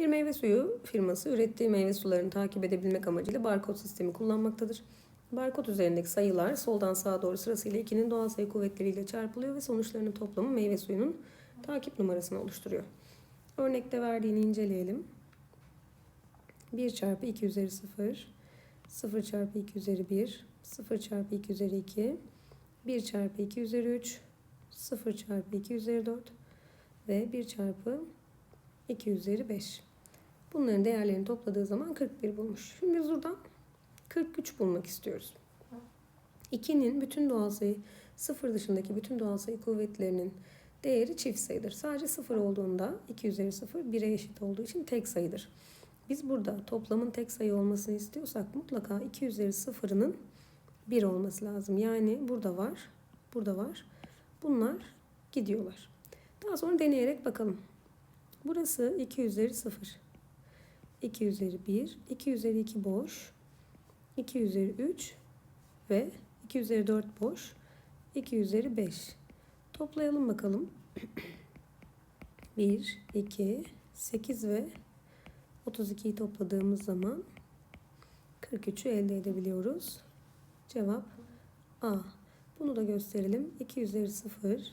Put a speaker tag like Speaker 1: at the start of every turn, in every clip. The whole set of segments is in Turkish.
Speaker 1: Bir meyve suyu firması ürettiği meyve sularını takip edebilmek amacıyla barkod sistemi kullanmaktadır. Barkod üzerindeki sayılar soldan sağa doğru sırasıyla 2'nin doğal sayı kuvvetleriyle çarpılıyor ve sonuçlarının toplamı meyve suyunun takip numarasını oluşturuyor. Örnekte verdiğini inceleyelim. 1 çarpı 2 üzeri 0, 0 çarpı 2 üzeri 1, 0 çarpı 2 üzeri 2, 1 çarpı 2 üzeri 3, 0 çarpı 2 üzeri 4 ve 1 çarpı 2 üzeri 5. Bunların değerlerini topladığı zaman 41 bulmuş. Şimdi biz buradan 43 bulmak istiyoruz. 2'nin bütün doğal sayı 0 dışındaki bütün doğal sayı kuvvetlerinin değeri çift sayıdır. Sadece 0 olduğunda 2 üzeri 0 1'e eşit olduğu için tek sayıdır. Biz burada toplamın tek sayı olmasını istiyorsak mutlaka 2 üzeri 0'ının 1 olması lazım. Yani burada var, burada var. Bunlar gidiyorlar. Daha sonra deneyerek bakalım. Burası 2 üzeri 0. 2 üzeri 1, 2 üzeri 2 boş, 2 üzeri 3 ve 2 üzeri 4 boş, 2 üzeri 5. Toplayalım bakalım. 1, 2, 8 ve 32'yi topladığımız zaman 43'ü elde edebiliyoruz. Cevap A. Bunu da gösterelim. 2 üzeri 0,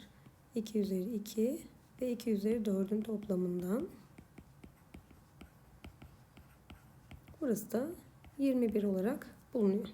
Speaker 1: 2 üzeri 2 ve 2 üzeri 4'ün toplamından. Burası da 21 olarak bulunuyor.